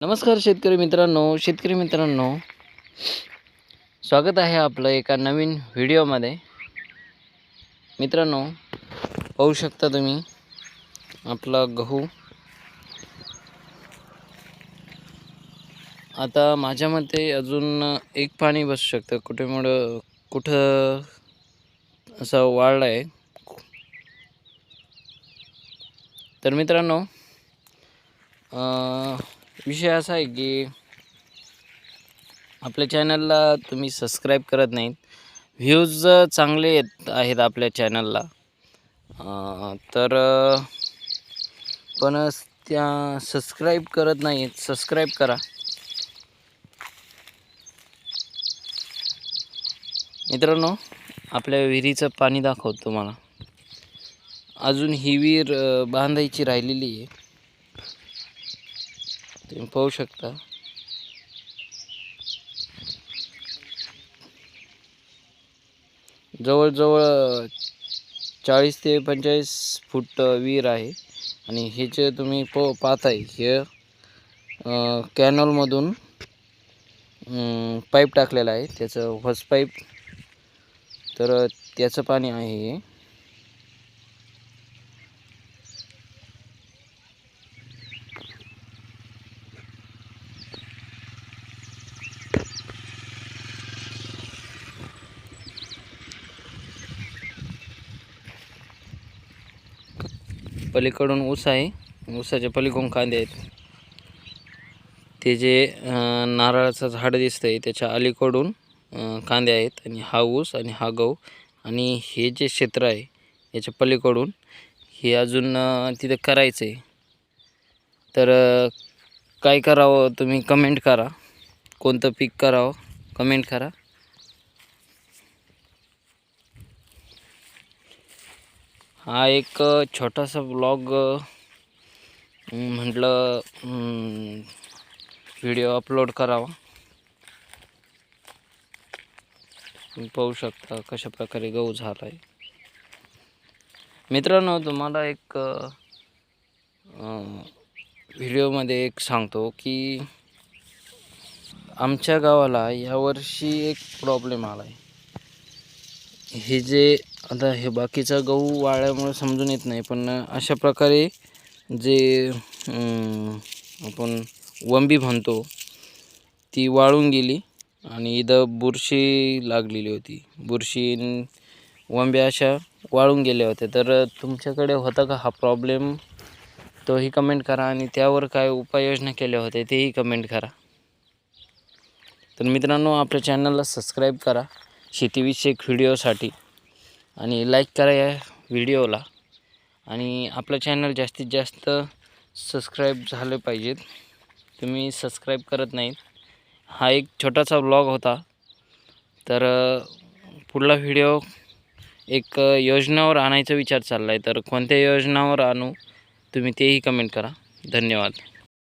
नमस्कार शेतकरी मित्रांनो शेतकरी मित्रांनो. स्वागत आहे आपलं एका नवीन व्हिडिओमध्ये. मित्रांनो पाहू शकता तुम्ही आपला गहू. आता माझ्या मते अजून एक पाणी बसू शकतं. कुठेमुळं कुठं असं वाढलं आहे. तर मित्रांनो विषय असा आहे की आपल्या चॅनलला तुम्ही सबस्क्राईब करत नाहीत. व्ह्यूज चांगले येत आहेत आपल्या चॅनलला तर पण त्या सबस्क्राईब करत नाहीत सबस्क्राईब करा. मित्रांनो आपल्या विहिरीचं पाणी दाखवतो तुम्हाला. अजून ही विहीर बांधायची राहिलेली आहे. तुम्ही पाहू शकता. जवळजवळ चाळीस ते पंचेचाळीस फूट विहीर आहे. आणि हे जे तुम्ही प पाहताय हे कॅनॉलमधून पाईप टाकलेला आहे. त्याचं हॉस पाईप तर त्याचं पाणी आहे हे. पलीकडून ऊस आहे. ऊसाच्या पलीकडून कांदे आहेत. ते जे नारळाचं झाड दिसतंय त्याच्या अलीकडून कांदे आहेत आणि हा ऊस आणि हा गहू आणि हे जे क्षेत्र आहे याच्या पलीकडून हे अजून तिथं करायचं आहे तर काय करावं तुम्ही कमेंट करा. कोणतं पीक करावं कमेंट करा. हा एक छोटासा ब्लॉग म्हटलं व्हिडिओ अपलोड करावा. तुम्ही पाहू शकता कशा प्रकारे गहू झाला आहे मित्रांनो तुम्हाला एक व्हिडिओमध्ये एक सांगतो की आमच्या गावाला यावर्षी एक प्रॉब्लेम आला आहे हे जे आता हे बाकीचा गहू वाळल्यामुळे समजून येत नाही पण अशा प्रकारे जे आपण वंबी म्हणतो ती वाळून गेली आणि इथं बुरशी लागलेली होती. बुरशी वंबी वंब्या अशा वाळून गेल्या होत्या. तर तुमच्याकडे होता का हा प्रॉब्लेम तोही कमेंट करा आणि त्यावर काय उपाययोजना केल्या होत्या तेही कमेंट करा. तर मित्रांनो आपल्या चॅनलला सबस्क्राईब करा. शेतीविषयक व्हिडिओसाठी आणि लाईक करा या व्हिडिओला आणि आपलं चॅनल जास्तीत जास्त सबस्क्राईब झालं पाहिजेत. तुम्ही सबस्क्राईब करत नाहीत. हा एक छोटासा ब्लॉग होता. तर पुढला व्हिडिओ एक योजनावर आणायचा विचार चालला आहे तर कोणत्या योजनावर आणू तुम्ही तेही कमेंट करा. धन्यवाद.